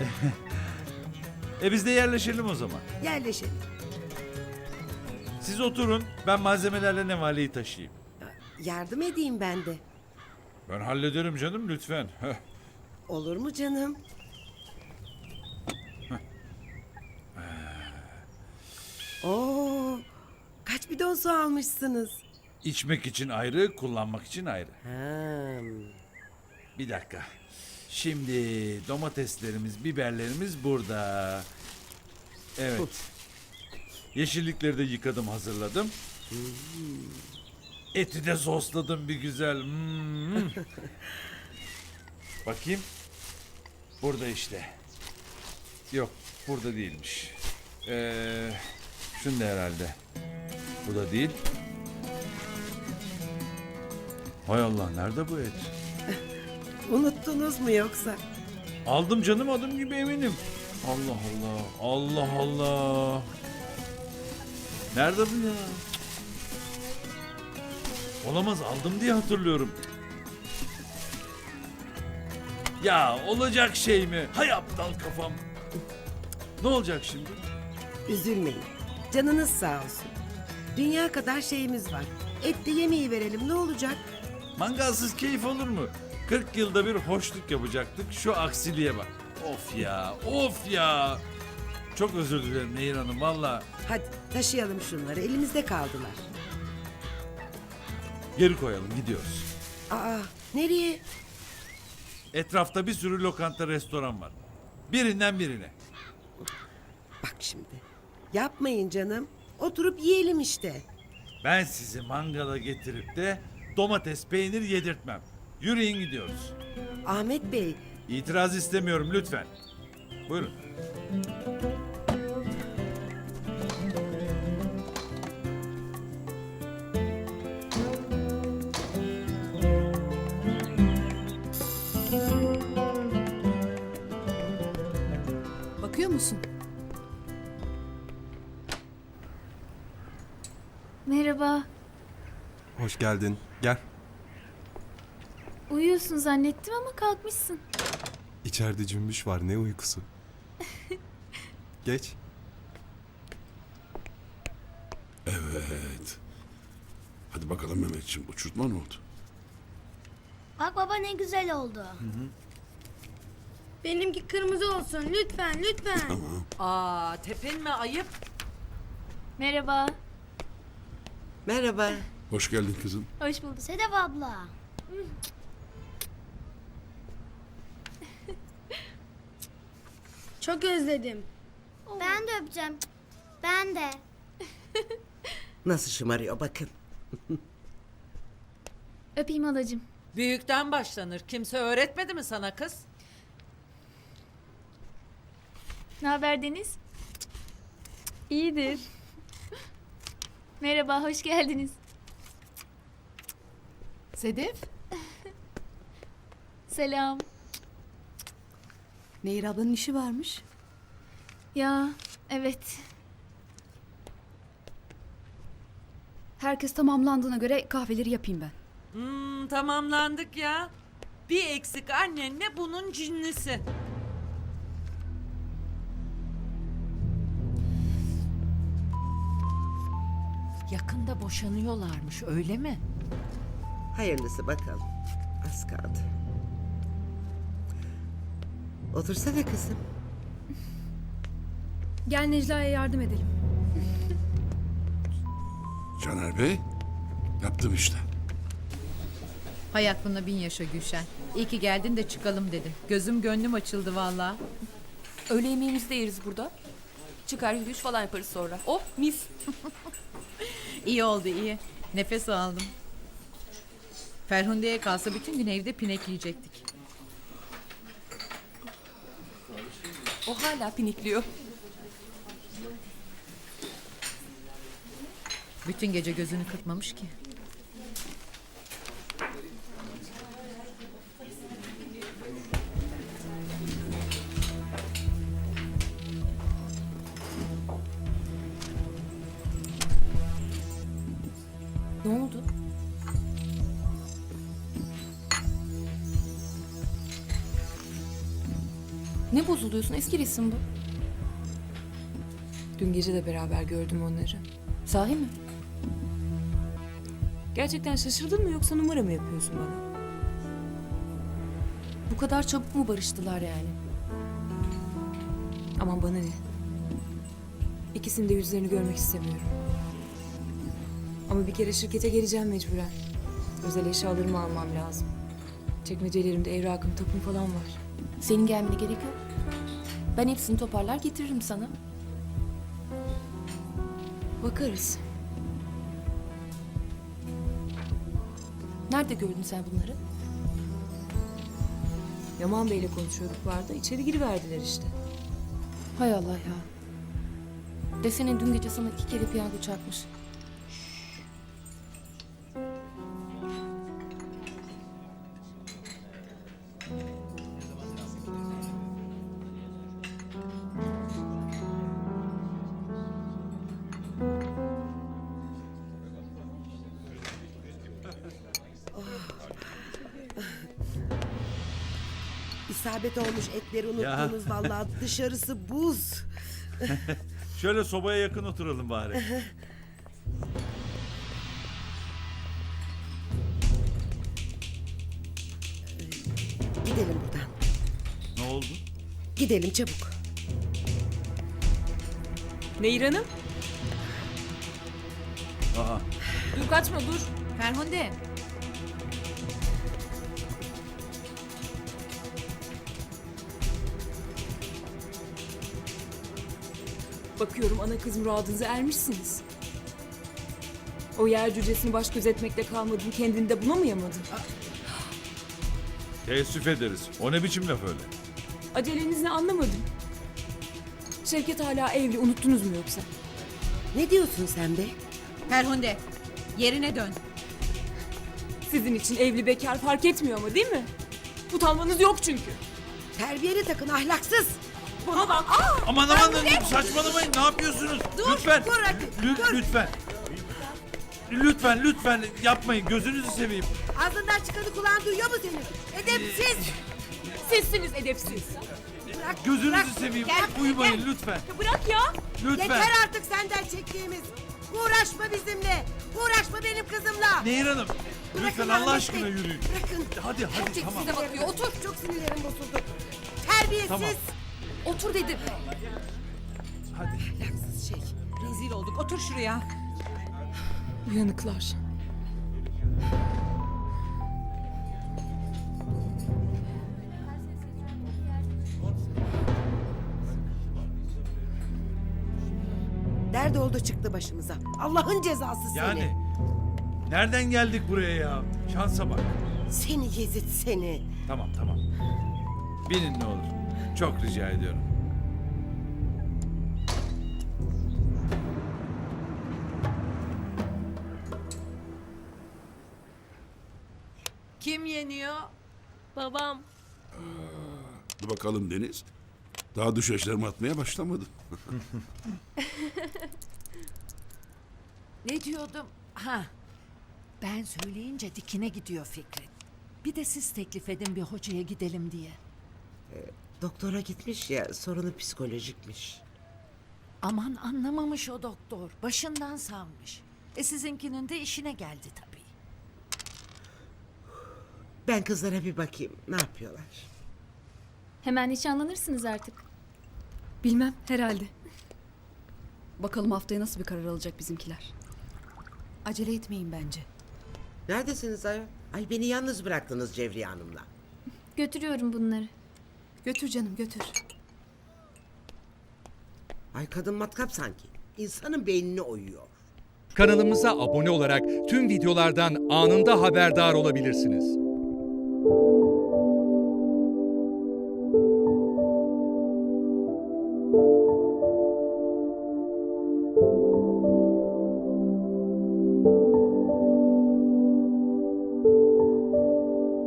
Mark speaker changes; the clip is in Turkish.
Speaker 1: E biz de yerleşelim o zaman.
Speaker 2: Yerleşelim.
Speaker 1: Siz oturun ben malzemelerle nevaleyi taşıyayım.
Speaker 2: Yardım edeyim ben de.
Speaker 1: Ben hallederim canım lütfen. Heh.
Speaker 2: Olur mu canım? Oo, kaç bidon su almışsınız?
Speaker 1: İçmek için ayrı, kullanmak için ayrı.
Speaker 2: Ha,
Speaker 1: Bir dakika. Şimdi domateslerimiz, biberlerimiz burada. Evet. Yeşillikleri de yıkadım, hazırladım. Eti de sosladım bir güzel. Hmm. Bakayım. Burada işte. Yok, burada değilmiş. Ee, şunda herhalde. Bu da değil. Hay Allah, nerede bu et?
Speaker 2: Unuttunuz mu yoksa?
Speaker 1: Aldım canım adım gibi eminim. Allah Allah. Allah Allah. Nerede bu ya? Olamaz aldım diye hatırlıyorum. Ya olacak şey mi? Hay aptal kafam. Ne olacak şimdi?
Speaker 2: Üzülmeyin. Canınız sağ olsun. Dünya kadar şeyimiz var. Et de yemeği verelim ne olacak?
Speaker 1: Mangalsız keyif olur mu? 40 yılda bir hoşluk yapacaktık. Şu aksiliğe bak. Of ya, of ya. Çok özür dilerim Nehir Hanım valla.
Speaker 2: Hadi taşıyalım şunları elimizde kaldılar.
Speaker 1: Geri koyalım gidiyoruz.
Speaker 2: Aa nereye?
Speaker 1: Etrafta bir sürü lokanta, restoran var. Birinden birine.
Speaker 2: Bak şimdi. Yapmayın canım. Oturup yiyelim işte.
Speaker 1: Ben sizi mangala getirip de domates, peynir yedirtmem. Yürüyün gidiyoruz.
Speaker 2: Ahmet Bey
Speaker 1: İtiraz istemiyorum lütfen. Buyurun.
Speaker 3: Bakıyor musun?
Speaker 4: Merhaba.
Speaker 5: Hoş geldin. Gel.
Speaker 4: Uyuyorsun zannettim ama kalkmışsın.
Speaker 5: İçeride cümbüş var. Ne uykusu. Geç.
Speaker 6: Evet. Hadi bakalım Mehmetciğim uçurtma ne oldu?
Speaker 7: Bak baba ne güzel oldu. Benimki kırmızı olsun lütfen lütfen.
Speaker 3: Aa, tepinme ayıp.
Speaker 4: Merhaba.
Speaker 2: merhaba.
Speaker 6: Hoş geldin kızım.
Speaker 4: Hoş bulduk.
Speaker 7: Sedef abla. Çok özledim. Ben de öpeceğim. Ben de.
Speaker 2: Nasıl şımarıyor bakın.
Speaker 4: Öpeyim halacığım.
Speaker 3: Büyükten başlanır. Kimse öğretmedi mi sana kız?
Speaker 4: Ne haber Deniz? İyidir. Merhaba, hoş geldiniz.
Speaker 8: Sedef,
Speaker 4: Selam.
Speaker 8: Nehir ablanın işi varmış.
Speaker 4: Ya, evet.
Speaker 8: Herkes tamamlandığına göre kahveleri yapayım ben.
Speaker 3: Hmm, tamamlandık ya. Bir eksik annenle bunun cinlisi. Yakında boşanıyorlarmış öyle mi?
Speaker 2: Hayırlısı bakalım. Az kaldı. Otursana kızım.
Speaker 8: Gel Necla'ya yardım edelim.
Speaker 6: Caner Bey yaptım işte.
Speaker 9: Hay aklına bin yaşa Gülşen. İyi ki geldin de çıkalım dedim. Gözüm gönlüm açıldı valla.
Speaker 10: Öğle yemeğimizi de yeriz burada. Çıkar yürüyüş falan yaparız sonra. Oh mis.
Speaker 9: İyi oldu iyi. Nefes aldım. Ferhunde'ye kalsa bütün gün evde pinek
Speaker 10: O hala pinikliyor.
Speaker 9: Bütün gece gözünü kırpmamış ki.
Speaker 10: Ne oldu? Ne bozuluyorsun? Eski resim bu. Dün gece de beraber gördüm onları. Sahi mi? Gerçekten şaşırdın mı yoksa numara mı yapıyorsun bana? Bu kadar çabuk mu barıştılar yani? Aman bana ne? İkisinin de yüzlerini görmek istemiyorum. Ama bir kere şirkete geleceğim mecburen. Özel eşyalarımı almam lazım. Çekmecelerimde evrakım, tapım falan var.
Speaker 8: Senin gelmene gerek yok. Ben hepsini toparlar getiririm sana.
Speaker 10: Bakarız.
Speaker 8: Nerede gördün sen bunları?
Speaker 10: Yaman Bey'le konuşuyorduk vardı. İçeri giriverdiler işte.
Speaker 8: Hay Allah ya. Desene dün gece sana iki kere piyango çarpmış.
Speaker 2: İsabet olmuş etleri unuttunuz vallahi dışarısı buz.
Speaker 1: Şöyle sobaya yakın oturalım bari.
Speaker 2: Gidelim buradan.
Speaker 1: ne oldu?
Speaker 2: Gidelim çabuk.
Speaker 10: Nehir Hanım?
Speaker 1: Aa,
Speaker 10: Dur kaçma dur.
Speaker 9: Ferhunde.
Speaker 10: Bakıyorum ana kız muradınıza ermişsiniz. O yer cücesini baş gözetmekle kalmadın. Kendini de bulamayamadım.
Speaker 1: teessüf ederiz. O ne biçim laf öyle?
Speaker 10: Aceleniz ne anlamadım. Şevket hala evli. Unuttunuz mu yoksa?
Speaker 2: Ne diyorsun sen be?
Speaker 9: Ferhunde. Yerine dön.
Speaker 10: Sizin için evli bekar fark etmiyor ama değil mi? Utanmanız yok çünkü.
Speaker 2: Terbiyeni takın ahlaksız.
Speaker 10: Bana bak.
Speaker 1: Aman aman saçmalamayın ne yapıyorsunuz? lütfen.
Speaker 2: dur hadi,
Speaker 1: Lü-
Speaker 2: dur.
Speaker 1: Lütfen. Lütfen lütfen yapmayın gözünüzü seveyim.
Speaker 2: Ağzından çıkanı kulağın duyuyor mu senin? Edepsiz.
Speaker 10: Sizsiniz edepsiz.
Speaker 2: Bırak,
Speaker 1: Gözünüzü
Speaker 2: bırak.
Speaker 1: seveyim.
Speaker 2: Gel,
Speaker 1: Uyumayın
Speaker 2: gel.
Speaker 1: lütfen.
Speaker 10: Ya bırak ya.
Speaker 1: Lütfen.
Speaker 2: Yeter artık senden çektiğimiz. Uğraşma bizimle. Uğraşma benim kızımla.
Speaker 1: Nehir Hanım.
Speaker 2: Bırakın
Speaker 1: Lütfen Allah aşkına yürüyün.
Speaker 2: Bırakın.
Speaker 1: Hadi hadi tamam.
Speaker 2: Size bakıyor. Otur. Çok sinirlerim bozuldu. Terbiyesiz.
Speaker 1: Tamam.
Speaker 8: Otur dedim.
Speaker 1: Hadi.
Speaker 2: Ahlaksız şey.
Speaker 3: Rezil olduk. Otur şuraya.
Speaker 10: Uyanıklar.
Speaker 2: Dert oldu çıktı başımıza. Allah'ın cezası seni.
Speaker 1: Yani nereden geldik buraya ya? Şansa bak.
Speaker 2: Seni Yezid seni.
Speaker 1: Tamam tamam. Binin ne olur. Çok rica ediyorum.
Speaker 3: Kim yeniyor?
Speaker 10: Babam.
Speaker 6: Dur bakalım Deniz. Daha düşeşlerimi atmaya başlamadım.
Speaker 3: Ne diyordum? Ha. Ben söyleyince dikine gidiyor Fikret. Bir de siz teklif edin bir hocaya gidelim diye.
Speaker 2: Doktora gitmiş ya sorunu psikolojikmiş.
Speaker 3: Aman anlamamış o doktor. Başından savmış. E sizinkinin de işine geldi tabii.
Speaker 2: Ben kızlara bir bakayım ne yapıyorlar.
Speaker 4: Hemen nişanlanırsınız artık.
Speaker 8: Bilmem herhalde. Bakalım haftaya nasıl bir karar alacak bizimkiler.
Speaker 3: Acele etmeyin bence.
Speaker 2: Neredesiniz ayol? Ay beni yalnız bıraktınız Cevriye Hanım'la.
Speaker 4: Götürüyorum bunları.
Speaker 8: Götür canım götür.
Speaker 2: Ay kadın matkap sanki. İnsanın beynini oyuyor.
Speaker 11: Kanalımıza abone olarak tüm videolardan anında haberdar olabilirsiniz.